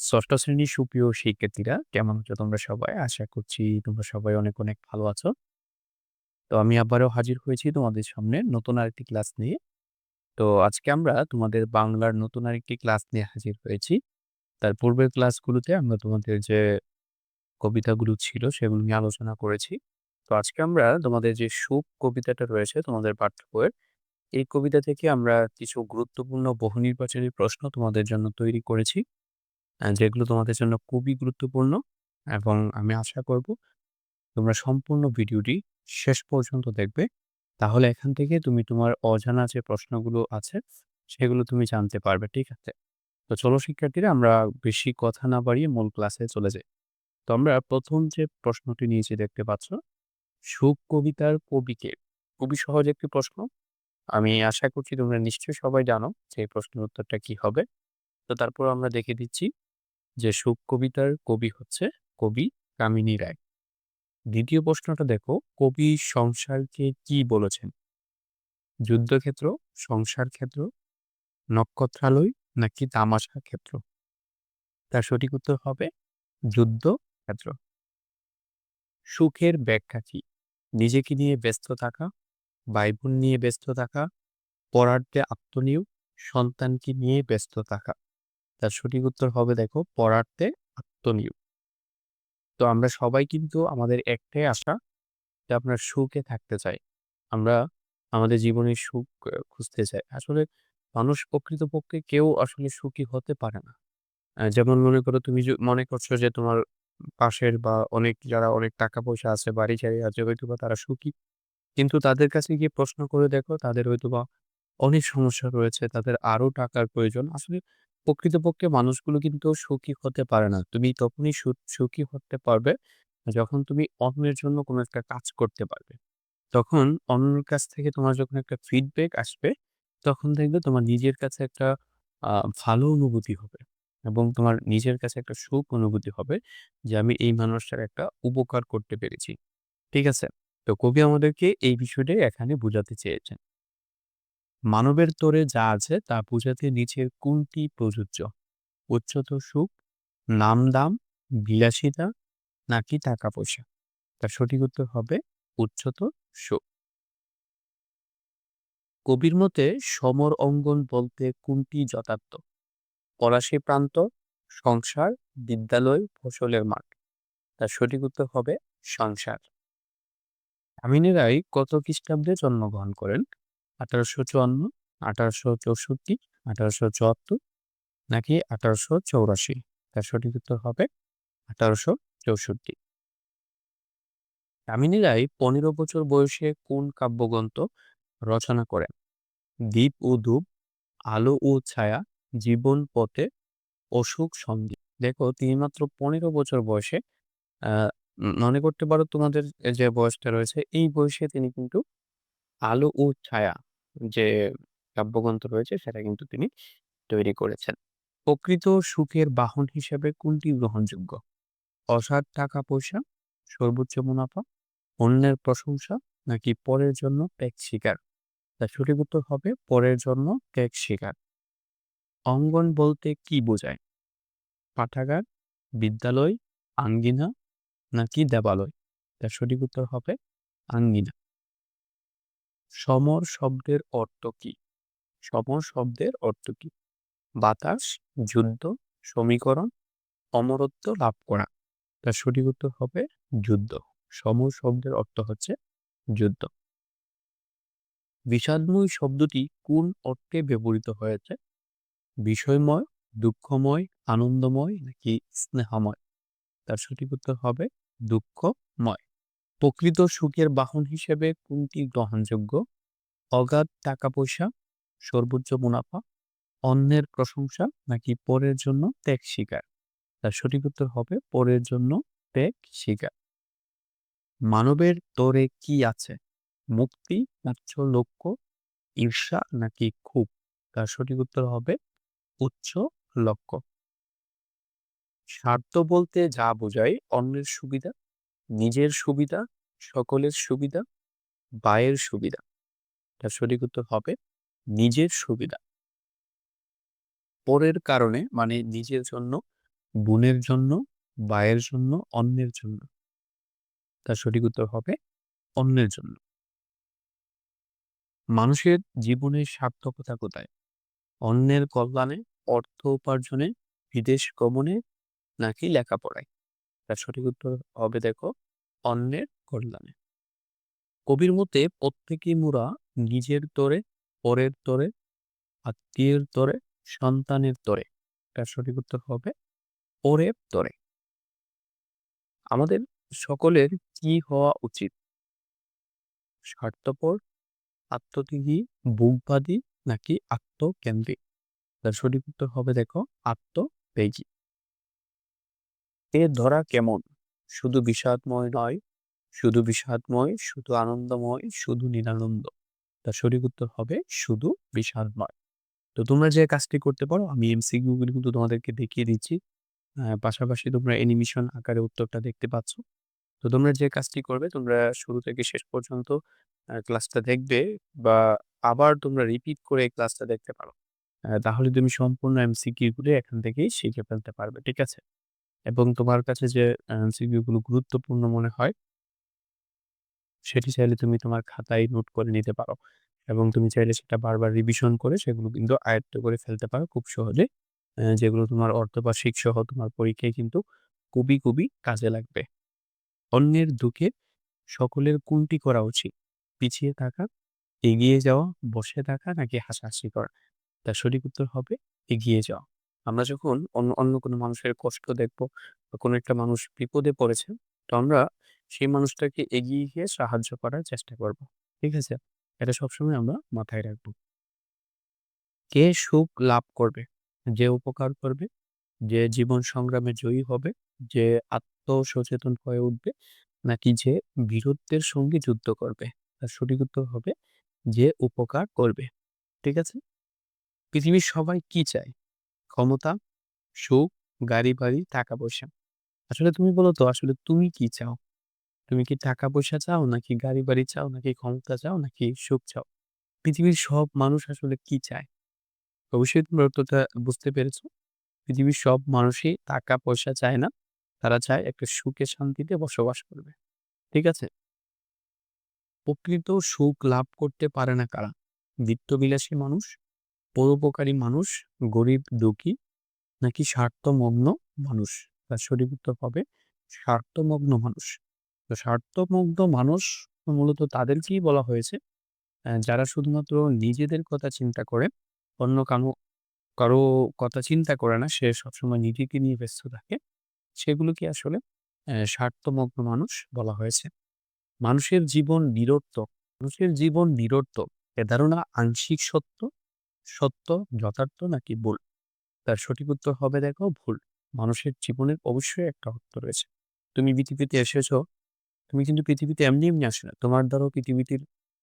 ষষ্ঠ শ্রেণির সুপ্রিয় শিক্ষার্থীরা কেমন আছো তোমরা সবাই? আশা করছি তোমরা সবাই অনেক, অনেক ভালো আছো। তো আমি আবারও হাজির হয়েছি তোমাদের সামনে নতুন আরেকটি ক্লাস নিয়ে। তো আজকে আমরা তোমাদের বাংলার নতুন আরেকটি ক্লাস নিয়ে হাজির হয়েছি। তার পূর্বের ক্লাসগুলোতে আমরা তোমাদের যে কবিতাগুলো ছিল সেগুলো নিয়ে আলোচনা করেছি। তো আজকে আমরা তোমাদের যে সুখ কবিতাটা রয়েছে তোমাদের পাঠ্য বইয়ের, এই কবিতা থেকে আমরা কিছু গুরুত্বপূর্ণ বহু নির্বাচনী প্রশ্ন তোমাদের জন্য তৈরি করেছি। যেগুলো তোমাদের জন্য খুবই গুরুত্বপূর্ণ এবং আমি আশা করব তোমরা সম্পূর্ণ ভিডিওটি শেষ পর্যন্ত দেখবে। তাহলে এখান থেকে তুমি তোমার অজানা যে প্রশ্নগুলো আছে সেগুলো তুমি জানতে পারবে। ঠিক আছে? তো চলো শিক্ষার্থীরা আমরা বেশি কথা না বাড়িয়ে মূল ক্লাসে চলে যাই। তো আমরা প্রথম যে প্রশ্নটি নিয়েছি দেখতে পাচ্ছ, সুখ কবিতার কবি কে? খুবই সহজ একটি প্রশ্ন। আমি আশা করছি তোমরা নিশ্চয়ই সবাই জানো যে প্রশ্নের উত্তরটা কি হবে। তো তারপর আমরা দেখে দিচ্ছি যে সুখ কবিতার কবি হচ্ছে কবি কামিনী রায়। দ্বিতীয় প্রশ্নটা দেখো, কবি সংসারকে কি বলেছেন? যুদ্ধক্ষেত্র, সংসার ক্ষেত্র, নক্ষত্রালয় নাকি তামাশা ক্ষেত্র? তার সঠিক উত্তর হবে যুদ্ধ ক্ষেত্র। সুখের ব্যাখ্যা কি? নিজেকে নিয়ে ব্যস্ত থাকা, ভাই-বোন নিয়ে ব্যস্ত থাকা, পড়ার্থে আত্মনিয়োগ, সন্তানকে নিয়ে ব্যস্ত থাকা। তার সঠিক উত্তর হবে দেখো পড়ার্থে আত্মনিয়োগ। তো আমরা সবাই কিন্তু আমাদের একটাই আশা যে আমরা সুখে থাকতে চাই। আমরা আমাদের জীবনে সুখ খুঁজতে চাই। আসলে মানুষ প্রকৃতপক্ষে কেউ আসলে সুখী হতে পারে না। যেমন মনে করো তুমি মনে করছ যে তোমার পাশের বা অনেক যারা অনেক টাকা-পয়সা আছে, বাড়ি-গাড়ি আছে হয়তো বা তারা সুখী। কিন্তু তাদের কাছে গিয়ে প্রশ্ন করে দেখো তাদের হয়তোবা অনেক সমস্যা রয়েছে, তাদের আরও টাকার প্রয়োজন। আসলে প্রকৃতপক্ষে মানুষগুলো কিন্তু সুখী হতে পারে না। তুমি তখনই সুখী হতে পারবে যখন তুমি অন্যের জন্য কোনো একটা কাজ করতে পারবে। তখন অন্যের কাছ থেকে তোমার যখন একটা ফিডব্যাক আসবে, তখন দেখবে তোমার নিজের কাছে একটা ভালো অনুভূতি হবে এবং তোমার নিজের কাছে একটা সুখ অনুভূতি হবে যে আমি এই মানুষটার একটা উপকার করতে পেরেছি। ঠিক আছে? তো কবি আমাদেরকে এই বিষয়টাই এখানে বুঝাতে চেয়েছেন। মানবের তোরে যা আছে তা বুঝাতে নিচের কোনটি প্রযোজ্য? উচ্চতর সুখ, নাম-দাম, বিলাসিতা নাকি টাকা-পয়সা? তার সঠিক উত্তর হবে উচ্চতর সুখ। কবির মতে সমর অঙ্গন বলতে কোনটি যথার্থ? ফরাসি প্রান্ত, সংসার, বিদ্যালয়, ফসলের মাঠ। তার সঠিক উত্তর হবে সংসার। আমিনেরাই কত খ্রিস্টাব্দে জন্মগ্রহণ করেন? ১৮৫৪, ১৮৬৪, ১৮৭৪ নাকি ১৮৮৪? তার সঠিক উত্তর হবে ১৮৬৪। কামিনী রায় ১৫ বছর বয়সে কোন কাব্যগ্রন্থ রচনা করেন? দ্বীপ ও ধূপ, আলো ও ছায়া, জীবন পথে, অশোক সন্ধি। দেখো তিনি মাত্র ১৫ বছর বয়সে মনে করতে পারো তোমাদের যে বয়সটা রয়েছে এই বয়সে তিনি কিন্তু আলো ও ছায়া যে কাব্যগ্রন্থ রয়েছে সেটা কিন্তু তিনি তৈরি করেছেন। প্রকৃত সুখের বাহন হিসেবে কোনটি গ্রহণযোগ্য? অসার টাকা-পয়সা, সর্বোচ্চ মুনাফা, অন্যের প্রশংসা নাকি পরের জন্য ত্যাগ শিকার তার সঠিক উত্তর হবে পরের জন্য ত্যাগ শিকার অঙ্গন বলতে কি বোঝায়? পাঠাগার, বিদ্যালয়, আঙ্গিনা নাকি দেবালয়? তার সঠিক উত্তর হবে আঙ্গিনা। সমর শব্দের অর্থ কি? সমর শব্দের অর্থ কি? বাতাস, যুদ্ধ, সমীকরণ, অমরত্ব লাভ করা। তার সঠিক উত্তর হবে যুদ্ধ। সমর শব্দের অর্থ হচ্ছে যুদ্ধ। বিষাদময় শব্দটি কোন অর্থে ব্যবহৃত হয়েছে? বিষয়ময়, দুঃখময়, আনন্দময় নাকি স্নেহময়? তার সঠিক উত্তর হবে দুঃখময়। প্রকৃত সুখের বাহন হিসেবে কোনটি গ্রহণযোগ্য? অগাধ টাকা-পয়সা, সর্বোচ্চ মুনাফা, অন্যের প্রশংসা নাকি পরের জন্য ত্যাগ স্বীকার? তার সঠিক উত্তর হবে পরের জন্য ত্যাগ স্বীকার। মানবের তরে কি আছে? মুক্তি, উচ্চ লক্ষ্য, ঈর্ষা নাকি ক্ষোভ? তার সঠিক উত্তর হবে উচ্চ লক্ষ্য। স্বার্থ বলতে যা বোঝায় অন্যের সুবিধা, নিজের সুবিধা, সকলের সুবিধা, বায়ের সুবিধা। তার সঠিক উত্তর হবে নিজের সুবিধা। পরের কারণে মানে নিজের জন্য বোনের জন্য, ভাইয়ের জন্য, অন্যের জন্য? তার সঠিক উত্তর হবে অন্যের জন্য। মানুষের জীবনের সার্থকতা কোথায়? অন্যের কল্যাণে, অর্থ উপার্জনে, বিদেশ গমনে নাকি লেখাপড়ায়? তার সঠিক উত্তর হবে দেখো অন্যের কল্যাণে। কবির মতে প্রত্যেকেই মোরা নিজের তরে, পরের তরে, আত্মীয়ের তরে, সন্তানের তরে। তার সঠিক উত্তর হবে পরের তরে। আমাদের সকলের কি হওয়া উচিত? স্বার্থপর, আত্মত্যাগী, বুকবাদী নাকি আত্মকেন্দ্রিক? তার সঠিক উত্তর হবে দেখো আত্মত্যাগী। এ ধরা কেমন? শুধু বিষাদময় নয়, শুধু বিষাদময়, শুধু আনন্দময়, শুধু নিরানন্দ। তার সঠিক উত্তর হবে শুধু বিষাদময়। তো তোমরা যে কাজটি করতে পারো আমি এমসিকিউ গুলো কিন্তু তোমাদেরকে দেখিয়ে দিচ্ছি। পাশাপাশি তোমরা অ্যানিমেশন আকারে উত্তরটা দেখতে পাচ্ছ। তো তোমরা যে কাজটি করবে তোমরা শুরু থেকে শেষ পর্যন্ত ক্লাসটা দেখবে বা আবার তোমরা রিপিট করে ক্লাসটা দেখতে পারো। তাহলে তুমি সম্পূর্ণ এমসিকিউ গুলো এখান থেকেই শিখে ফেলতে পারবে ঠিক আছে এবং তোমার কাছে যে এমসিকিউ গুলো গুরুত্বপূর্ণ মনে হয় সেটি চাইলে তুমি তোমার খাতায় নোট করে নিতে পারো। এবং তুমি চাইলে সেটা বারবার রিভিশন করে সেগুলো কিন্তু আয়ত্ত করে ফেলতে পারো খুব সহজে। যেগুলো তোমার অর্থবার্ষিক সহ তোমার পরীক্ষায় কিন্তু খুবই খুবই কাজে লাগবে। অন্যের দুঃখে সকলের কোনটি করা উচিত? পিছিয়ে থাকা, এগিয়ে যাওয়া, বসে থাকা নাকি হাসাহাসি করা? তার সঠিক উত্তর হবে, এগিয়ে যাওয়া। আমরা যখন অন্য অন্য কোনো মানুষের কষ্ট দেখব বা কোনো একটা মানুষ বিপদে পড়েছে, তো আমরা সেই মানুষটাকে এগিয়ে গিয়ে সাহায্য করার চেষ্টা করব। ঠিক আছে? এটা সবসময় আমরা মাথায় রাখব। কে সুখ লাভ করবে? যে উপকার করবে? যে জীবন সংগ্রামে জয়ী হবে? যে আত্মসচেতন হয়ে উঠবে? নাকি যে বীরত্বের সঙ্গে যুদ্ধ করবে? তার সঠিক উত্তর হবে যে উপকার করবে। ঠিক আছে? পৃথিবীর সবাই কি চায়? ক্ষমতা, সুখ, গাড়ি বাড়ি, টাকা পয়সা। আসলে তুমি বলো তো, আসলে তুমি কি চাও? তুমি কি টাকা পয়সা চাও নাকি গাড়ি বাড়ি চাও, নাকি ক্ষমতা চাও, নাকি সুখ চাও? পৃথিবীর সব মানুষ আসলে কি চায়? অবশ্যই তোমরা উত্তরটা বুঝতে পেরেছ। পৃথিবীর সব মানুষই টাকা পয়সা চায় না। তারা চায় একটা সুখে শান্তিতে বসবাস করবে। ঠিক আছে? প্রকৃত সুখ লাভ করতে পারে না কারা? বিত্তবিলাসী মানুষ পরোপকারী মানুষ, গরিব, দুঃখী, নাকি স্বার্থমগ্ন মানুষ? তার সঠিক উত্তর হবে স্বার্থমগ্ন মানুষ। তো স্বার্থমগ্ন মানুষ মূলত তাদেরকেই বলা হয়েছে। যারা শুধুমাত্র নিজেদের কথা চিন্তা করে, অন্য কারও কারও কথা চিন্তা করে না, সে সবসময় নিজেকে নিয়ে ব্যস্ত থাকে। সেগুলোকে আসলে স্বার্থমগ্ন মানুষ বলা হয়েছে। মানুষের জীবন নিরর্থক, মানুষের জীবন নিরর্থক। এ ধারণা আংশিক সত্য সত্য যথার্থ নাকি ভুল? তার সঠিক উত্তর হবে দেখো ভুল। মানুষের জীবনের অবশ্যই একটা অর্থ রয়েছে। তুমি পৃথিবীতে এসেছ, তুমি কিন্তু পৃথিবীতে এমনি এমনি আসে না। তোমার দ্বারা পৃথিবীতে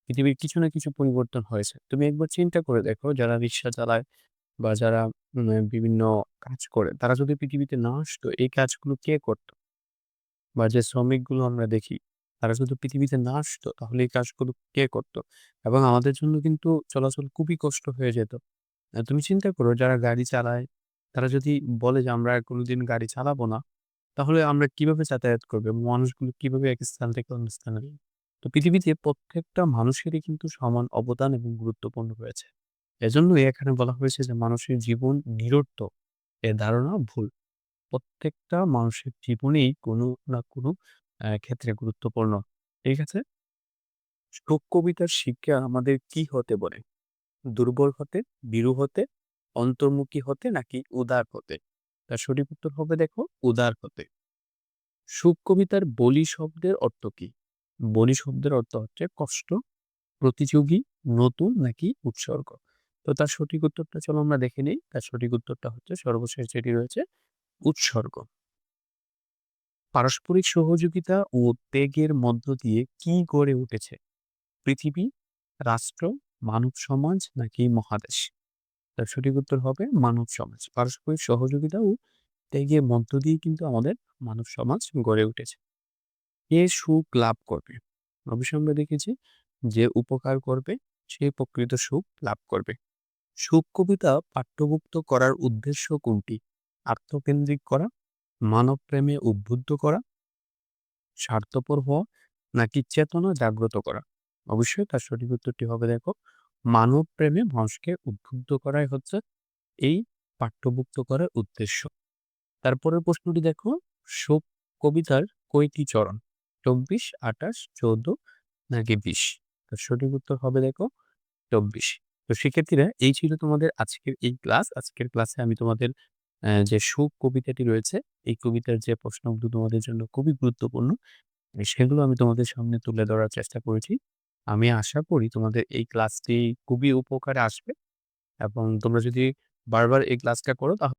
পৃথিবীর কিছু না কিছু পরিবর্তন হয়েছে। তুমি একবার চিন্তা করে দেখো, যারা রিক্সা চালায় বা যারা বিভিন্ন কাজ করে, তারা যদি পৃথিবীতে না আসতো, এই কাজগুলো কে করতো? বা যে শ্রমিকগুলো আমরা দেখি তারা যদি পৃথিবীতে না আসতো, তাহলে এই কাজগুলো কে করতো? এবং আমাদের জন্য কিন্তু চলাচল খুবই কষ্ট হয়ে যেত। তুমি চিন্তা করো যারা গাড়ি চালায়, তারা যদি বলে যে, আমরা কোনোদিন গাড়ি চালাবো না, তাহলে আমরা কীভাবে যাতায়াত করব মানুষগুলো কীভাবে এক স্থান থেকে অন্য স্থানে? তো পৃথিবীতে প্রত্যেকটা মানুষেরই কিন্তু সমান অবদান এবং গুরুত্বপূর্ণ রয়েছে। এজন্যই এখানে বলা হয়েছে যে, মানুষের জীবন নিরর্থক এ ধারণা ভুল। প্রত্যেকটা মানুষের জীবনেই কোনো না কোনো ক্ষেত্রে গুরুত্বপূর্ণ। ঠিক আছে? শোক কবিতার শিক্ষা আমাদের কি হতে বলে দুর্বল হতে বীরু হতে, অন্তর্মুখী হতে নাকি উদার হতে? তার সঠিক উত্তর হবে দেখো, উদার হতে। সুখ কবিতার বলি শব্দের অর্থ কি? বলি শব্দের অর্থ হচ্ছে কষ্ট, প্রতিযোগী, নতুন নাকি উৎসর্গ। তো তার সঠিক উত্তরটা চলো আমরা দেখে নিই। তার সঠিক উত্তরটা হচ্ছে সর্বশেষ যেটি রয়েছে, উৎসর্গ। পারস্পরিক সহযোগিতা ও ত্যাগের মধ্য দিয়ে কি গড়ে উঠেছে? পৃথিবী রাষ্ট্র মানব সমাজ নাকি মহাদেশ? তার সঠিক উত্তর হবে মানব সমাজ। পারস্পরিক সহযোগিতা ও ত্যাগের মধ্য দিয়ে কিন্তু আমাদের মানব সমাজ গড়ে উঠেছে। কে সুখ লাভ করবে? অবশ্যই আমরা দেখেছি যে উপকার করবে সে প্রকৃত সুখ লাভ করবে। সুখ কবিতা পাঠ্যভুক্ত করার উদ্দেশ্য কোনটি? আত্মকেন্দ্রিক করা, মানবপ্রেমে উদ্বুদ্ধ করা, স্বার্থপর হওয়া নাকি চেতনা জাগ্রত করা? অবশ্যই তার সঠিক উত্তরটি হবে দেখো মানব প্রেমে মানুষকে উদ্বুদ্ধ করাই হচ্ছে এই পাঠ্যভুক্ত করার উদ্দেশ্য। তারপরের প্রশ্নটি দেখো শোক কবিতার কয়টি চরণ? ২৪, ২৮, ১৪ নাকি ২০? তার সঠিক উত্তর হবে দেখো ২৪। তো শিক্ষার্থীরা এই ছিল তোমাদের আজকের এই ক্লাস। আজকের ক্লাসে আমি তোমাদের যে সুখ কবিতাটি রয়েছে, এই কবিতার যে প্রশ্নগুলো তোমাদের জন্য খুবই গুরুত্বপূর্ণ, সেগুলো আমি তোমাদের সামনে তুলে ধরার চেষ্টা করেছি। আমি আশা করি তোমাদের এই ক্লাসটি খুবই উপকারে আসবে এবং তোমরা যদি বারবার এই ক্লাসটা করো তাহ